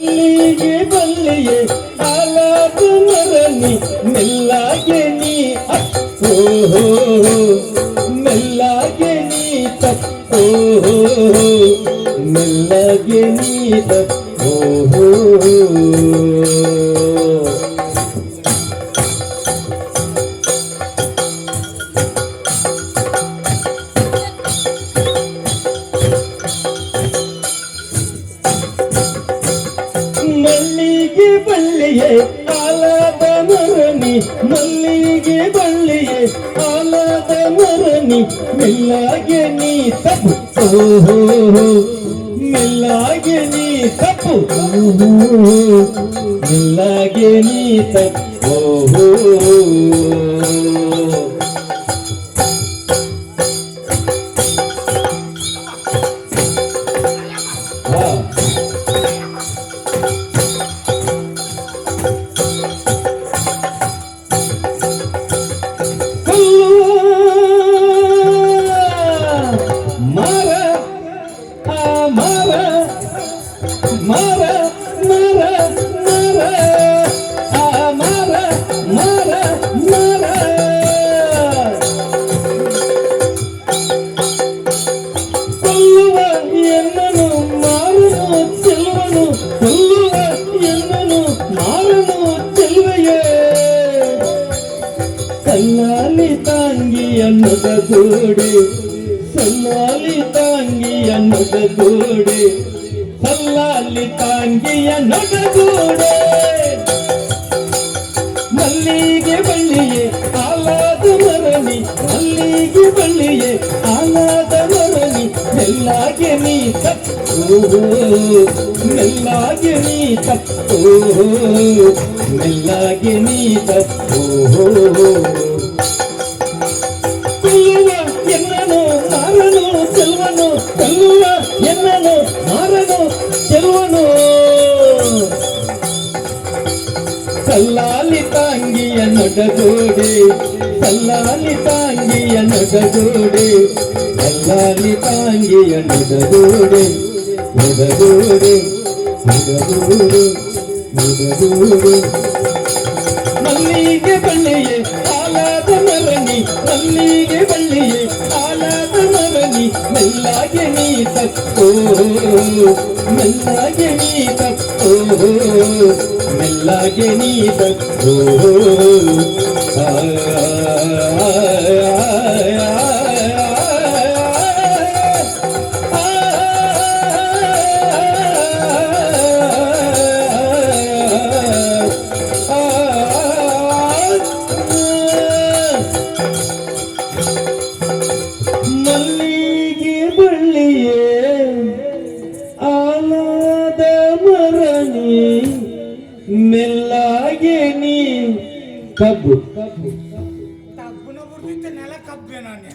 ಮಲ್ಲಿಗೆ ಬಲ್ಲಿಯೇ ಆಲಾದ ಮರನಿ ಮೆಲ್ಲಾಗೆ ನೀ ಓಹೋ ಮೆಲ್ಲಾಗೆ ನೀ ತಪ್ಪೋ. ಮೆಲ್ಲಾಗೆ ನೀ ತಪ್ಪೋ. ಬಳ್ಳಿಯೇ, ಆಲದ ಮರನಿ, ಮಲ್ಲಿಗೆ ಬಳ್ಳಿಯೇ, ಆಲದ ಮರನಿ, ಮೆಲ್ಲಾಗೆ ನೀ ತಪ್ಪು. ಓಹೋ, ಮೆಲ್ಲಾಗೆ ನೀ ತಪ್ಪು. ಓಹೋ, ಮೆಲ್ಲಾಗೆ ನೀ ತಪ್ಪು. ಓಹೋ. మార మార మార మార మార మార మార కొల్లువ ఎన్నను మారును చెల్వను కొల్లువ ఎన్నను మారును చెల్వయే కల్లాలి తాంగి అన్నద చూడి ಸಲ್ಲಾಲಿ ತಾಂಗಿಯ ನೊಡಗೂಡೆ ಸಲ್ಲಾಲಿ ತಾಂಗಿಯ ನೊಡಗೂಡೆ. ಮಲ್ಲಿಗೆ ಬಳ್ಳಿಯೇ ಆಲಾದ ಮರಣಿ ಮಲ್ಲಿಗೆ ಬಳ್ಳಿಯೇ ಆಲಾದ ಮರಣಿ ಎಲ್ಲಾಗೆ ನೀ ತಪ್ಪು ಮೆಲ್ಲಾಗೆ ನೀ ತಪ್ಪು ಮೆಲ್ಲಾಗೆ ನೀ ತಪ್ಪು ಸಲ್ಲಾಲಿ ತಾಂಗಿಯ ನೊಡಗೋಡೆ ಸಲ್ಲಾಲಿ ತಾಂಗಿಯ ನೊಡಗೋಡೆ ಸಲ್ಲಾಲಿ ತಾಂಗಿಯ ನೊಡಗೋಡೆ ನೊಡಗೋಡೆ ನೊಡಗೋಡೆ ನೊಡಗೋಡೆ ಮಲ್ಲಿಗೆ ಬಳ್ಳಿಯೇ ಆಲಾದ ಮರಣಿ ಮಲ್ಲಿಗೆ ಬಳ್ಳಿಯೇ ಆಲಾದ ಮರಣಿ ಮೆಲ್ಲಾಗೆ ನೀ ತಪ್ಪೋ ಮೆಲ್ಲಾಗೆ ನೀ ತಪ್ಪೋ ಮೆಲ್ಲಾಗೆ ನೀ ಬಂದು ಮಲ್ಲಿಗೆ ಬಳ್ಳಿಯೇ ನೀ ಕಬ್ಬು ಕಬ್ಬನ ಬುರ್ದಿತ್ತೆ ನೆಲ ಕಬ್ಬೆ ನಾನು